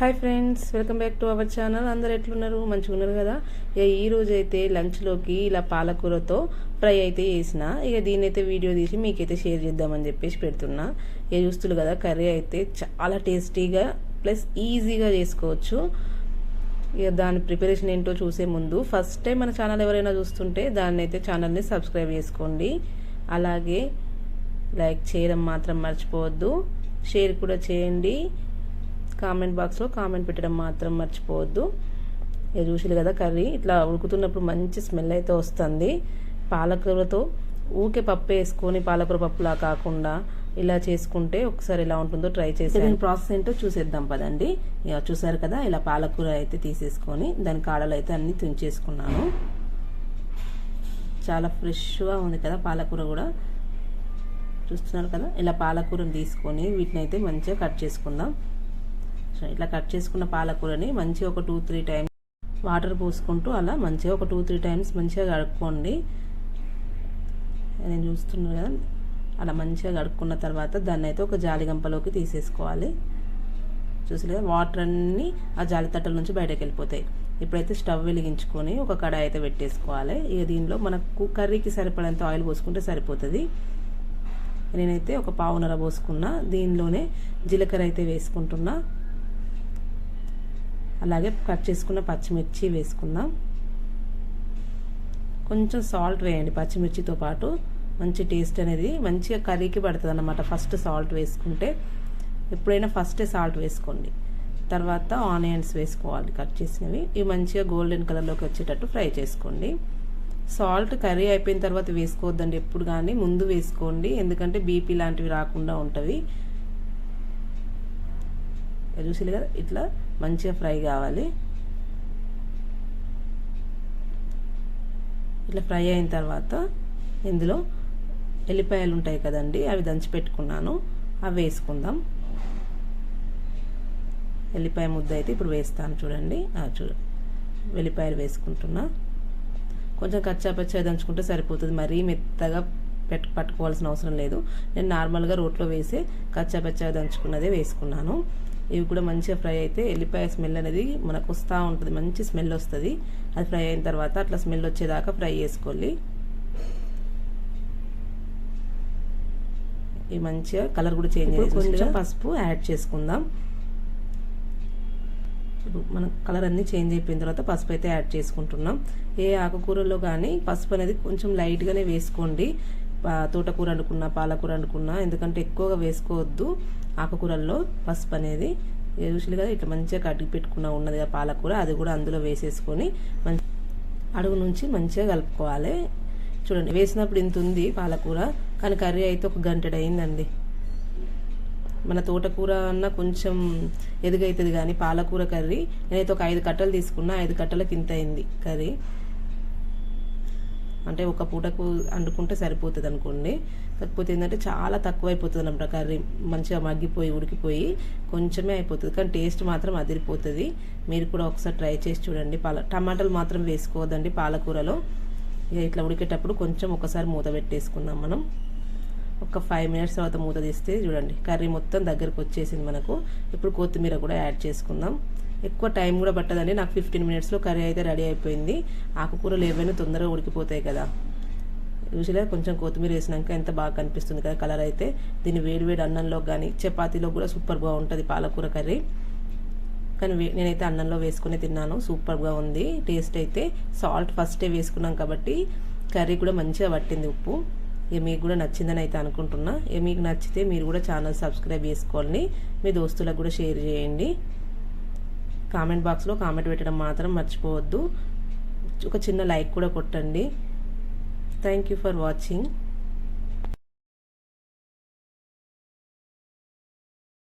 Hi friends welcome back to our channel. అందరు ఎట్లున్నారు? మంచిగా ఉన్నారు కదా? ఇక ఈ రోజు అయితే లంచ్లోకి ఇలా పాలకూరతో ఫ్రై అయితే చేసిన. ఇక దీని అయితే వీడియో తీసి మీకైతే షేర్ చేద్దామని చెప్పేసి పెడుతున్నా. ఇక చూస్తులు కదా కర్రీ అయితే చాలా టేస్టీగా ప్లస్ ఈజీగా చేసుకోవచ్చు. ఇక దాని ప్రిపరేషన్ ఏంటో చూసే ముందు ఫస్ట్ టైం మన ఛానల్ ఎవరైనా చూస్తుంటే దాన్ని అయితే ఛానల్ని సబ్స్క్రైబ్ చేసుకోండి. అలాగే లైక్ చేయడం మాత్రం మర్చిపోవద్దు. షేర్ కూడా చేయండి. కామెంట్ బాక్స్లో కామెంట్ పెట్టడం మాత్రం మర్చిపోవద్దు. ఇక చూసిరు కదా కర్రీ. ఇట్లా ఉడుకుతున్నప్పుడు మంచి స్మెల్ అయితే వస్తుంది. పాలకూరతో ఊకే పప్పు వేసుకొని పాలకూర పప్పులా కాకుండా ఇలా చేసుకుంటే ఒకసారి ఎలా ఉంటుందో ట్రై చేసి దీని ప్రాసెస్ ఏంటో చూసేద్దాం పదండి. ఇక చూసారు కదా ఇలా పాలకూర అయితే తీసేసుకొని దాని కాడలు అయితే అన్ని తుంచేసుకున్నాను చాలా ఫ్రెష్గా ఉంది కదా పాలకూర కూడా. చూస్తున్నారు కదా ఇలా పాలకూరని తీసుకొని వీటిని అయితే మంచిగా కట్ చేసుకుందాం. ఇట్లా కట్ చేసుకున్న పాలకూరని మంచిగా ఒక టూ త్రీ టైమ్స్ వాటర్ పోసుకుంటూ అలా మంచిగా ఒక టూ త్రీ టైమ్స్ మంచిగా కడుక్కోండి. నేను చూస్తున్నాను కదా అలా మంచిగా కడుక్కున్న తర్వాత దాన్ని అయితే ఒక జాలిగంపలోకి తీసేసుకోవాలి. చూసి వాటర్ అన్నీ ఆ జాలి తట్టల నుంచి బయటకు వెళ్ళిపోతాయి. ఇప్పుడైతే స్టవ్ వెలిగించుకొని ఒక కడాయి అయితే పెట్టేసుకోవాలి. ఇక దీనిలో మనకు కర్రీకి సరిపడేంత ఆయిల్ పోసుకుంటే సరిపోతుంది. నేనైతే ఒక పావునర పోసుకున్నా. దీనిలోనే జీలకర్ర అయితే వేసుకుంటున్నా. అలాగే కట్ చేసుకున్న పచ్చిమిర్చి వేసుకుందాం. కొంచెం సాల్ట్ వేయండి పచ్చిమిర్చితో పాటు. మంచి టేస్ట్ అనేది మంచిగా కర్రీకి పడుతుంది అన్నమాట ఫస్ట్ సాల్ట్ వేసుకుంటే ఎప్పుడైనా ఫస్టే సాల్ట్ వేసుకోండి. తర్వాత ఆనియన్స్ వేసుకోవాలి కట్ చేసినవి. ఇవి మంచిగా గోల్డెన్ కలర్లోకి వచ్చేటట్టు ఫ్రై చేసుకోండి. సాల్ట్ కర్రీ అయిపోయిన తర్వాత వేసుకోవద్దండి. ఎప్పుడు కానీ ముందు వేసుకోండి. ఎందుకంటే బీపీ లాంటివి రాకుండా ఉంటుంది. చూసి కదా? ఇట్లా మంచిగా ఫ్రై కావాలి. ఇట్లా ఫ్రై అయిన తర్వాత ఇందులో ఎల్లిపాయలు ఉంటాయి కదండి అవి దంచి పెట్టుకున్నాను. అవి వేసుకుందాం. ఎల్లిపాయ ముద్ద అయితే ఇప్పుడు వేస్తాను చూడండి. చూ వెల్లిపాయలు వేసుకుంటున్నా. కొంచెం కచ్చాపచ్చా దంచుకుంటే సరిపోతుంది. మరీ మెత్తగా పెట్టు పట్టుకోవాల్సిన అవసరం లేదు. నేను నార్మల్గా రోట్లో వేసి కచ్చాపచ్చా దంచుకున్నదే వేసుకున్నాను. ఇవి కూడా మంచిగా ఫ్రై అయితే ఎల్లిపాయ స్మెల్ అనేది మనకు వస్తూ ఉంటుంది మంచి స్మెల్ వస్తుంది. అది ఫ్రై అయిన తర్వాత అట్లా స్మెల్ వచ్చేదాకా ఫ్రై చేసుకోవాలి. ఇవి మంచిగా కలర్ కూడా చేంజ్ కొంచెం పసుపు యాడ్ చేసుకుందాం. మన కలర్ అన్ని చేంజ్ అయిపోయిన తర్వాత పసుపు అయితే యాడ్ చేసుకుంటున్నాం. ఏ ఆకుకూరలో కానీ పసుపు అనేది కొంచెం లైట్గానే వేసుకోండి. తోటకూర అనుకున్నా పాలకూర అనుకున్నా ఎందుకంటే ఎక్కువగా వేసుకోవద్దు ఆకుకూరల్లో పసుపు అనేది. చూసి కదా ఇట్లా మంచిగా కడిగి పెట్టుకున్న ఉన్నది పాలకూర అది కూడా అందులో వేసేసుకొని మంచి అడుగు నుంచి మంచిగా కలుపుకోవాలి. చూడండి వేసినప్పుడు ఇంత ఉంది పాలకూర కానీ కర్రీ అయితే ఒక గంటడు అయిందండి. మన తోటకూర అన్న కొంచెం ఎదుగైతుంది కానీ పాలకూర కర్రీ నేనైతే ఒక ఐదు కట్టలు తీసుకున్నా ఐదు కట్టలకి ఇంత అయింది కర్రీ. అంటే ఒక పూటకు వండుకుంటే సరిపోతుంది అనుకోండి కాకపోతే ఏంటంటే చాలా తక్కువ అయిపోతుంది అనమాట కర్రీ మంచిగా మగ్గిపోయి ఉడికిపోయి కొంచెమే అయిపోతుంది. కానీ టేస్ట్ మాత్రం అదిరిపోతుంది. మీరు కూడా ఒకసారి ట్రై చేసి చూడండి. పాల టమాటాలు మాత్రం వేసుకోవద్దండి పాలకూరలో. ఇక ఇట్లా ఉడికేటప్పుడు కొంచెం ఒకసారి మూత పెట్టేసుకుందాం మనం. ఒక ఫైవ్ మినిట్స్ తర్వాత మూత తీస్తే చూడండి. కర్రీ మొత్తం దగ్గరకు వచ్చేసింది మనకు. ఇప్పుడు కొత్తిమీర కూడా యాడ్ చేసుకుందాం. ఎక్కువ టైం కూడా పట్టదండి. నాకు ఫిఫ్టీన్ మినిట్స్లో కర్రీ అయితే రెడీ అయిపోయింది. ఆకుకూరలు ఏవైనా తొందరగా ఉడికిపోతాయి కదా. యూజువల్గా కొంచెం కొత్తిమీర వేసినాక ఎంత బాగా కనిపిస్తుంది కదా కలర్ అయితే. దీన్ని వేడివేడి అన్నంలో కానీ చపాతీలో కూడా సూపర్గా ఉంటుంది పాలకూర కర్రీ. కానీ నేనైతే అన్నంలో వేసుకుని తిన్నాను. సూపర్గా ఉంది. టేస్ట్ అయితే సాల్ట్ ఫస్టే వేసుకున్నాం కాబట్టి కర్రీ కూడా మంచిగా పట్టింది ఉప్పు. ఇక మీకు కూడా నచ్చిందని అయితే అనుకుంటున్నా. ఇక మీకు నచ్చితే మీరు కూడా ఛానల్ సబ్స్క్రైబ్ చేసుకోండి మీ దోస్తులకు కూడా షేర్ చేయండి. కామెంట్ బాక్స్లో కామెంట్ పెట్టడం మాత్రం మర్చిపోవద్దు. ఒక చిన్న లైక్ కూడా కొట్టండి. Thank you for watching